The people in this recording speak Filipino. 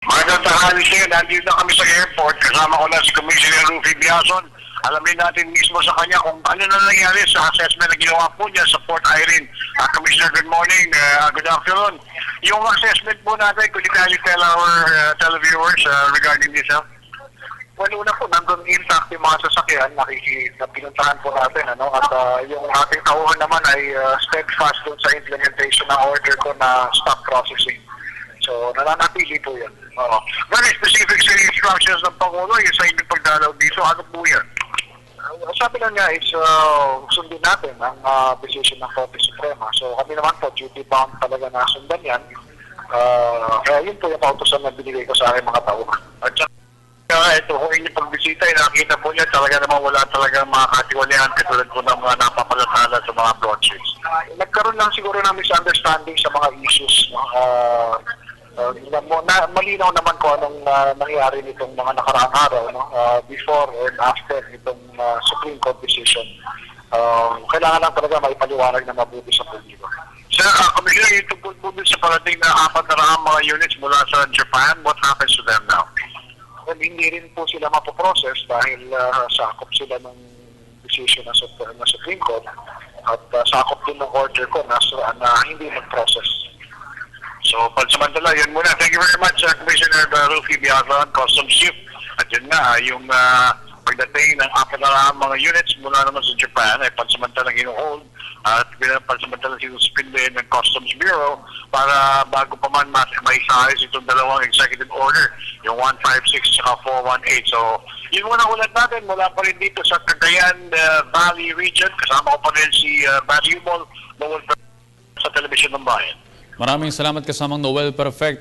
Magandang tanghali sa'yo. Nandito na kami sa airport. Kasama ko na si Commissioner Rufy Biason. Alamin natin mismo sa kanya kung ano na nangyari sa assessment na ginawa po niya sa Port Irene. Uh, Commissioner, good morning. Uh, good afternoon. Yung assessment po natin, could you kindly tell our uh, televiewers uh, regarding this? Huh? Well, una po, nandun intact yung mga sasakyan, nakikita, pinuntahan po natin, ano, at ah, yung ating tauhan naman ay ah, steadfast dun sa implementation ng order ko na stop processing. So, nananatili po yan. Oo. Very specific sa instructions ng Pangulo yung sa inyong pagdalaw dito. Ano po yan? Uh, sabi lang niya is uh, sundin natin ang uh, decision ng Korte Suprema. So, kami naman po, duty bound talaga na sundan yan. Uh, kaya yun po yung kautosan na binigay ko sa aking mga tauhan. At saka, uh, ito, kung inyong pagbisita, eh, nakita po niya talaga naman wala talaga mga katiwalian katulad po ng mga napapalatala sa mga projects. nagkaroon lang siguro ng misunderstanding sa mga issues. Uh, uh, na, na, malinaw naman ko anong uh, nangyari nitong mga nakaraang araw no? uh, before and after itong uh, Supreme Court decision. Uh, kailangan lang talaga maipaliwanag na mabuti sa publiko. Sir, uh, Commissioner, yung tungkol po sa parating na apat na raang mga units mula sa Japan, what happens to them now? Well, hindi rin po sila mapoprocess dahil uh, sakop sila ng decision ng Supreme Court at uh, sakop din ng order ko na, na hindi mag-process. So, pansamantala, yun muna. Thank you very much, uh, Commissioner uh, Rufy Biazon, Customs Chief. At yun nga, uh, yung uh, pagdating ng apat na mga units mula naman sa Japan ay pansamantalang hinuhold at bilang pansamantalang sinuspinde ng Customs Bureau para bago pa man maisayos itong dalawang executive order, yung 156 at 418. So, yun muna ulat natin mula pa rin dito sa Cagayan uh, Valley region. Kasama ko pa rin si uh, Ball, Noel sa Telebisyon ng Bayan. Maraming salamat kasamang Noel Perfecto.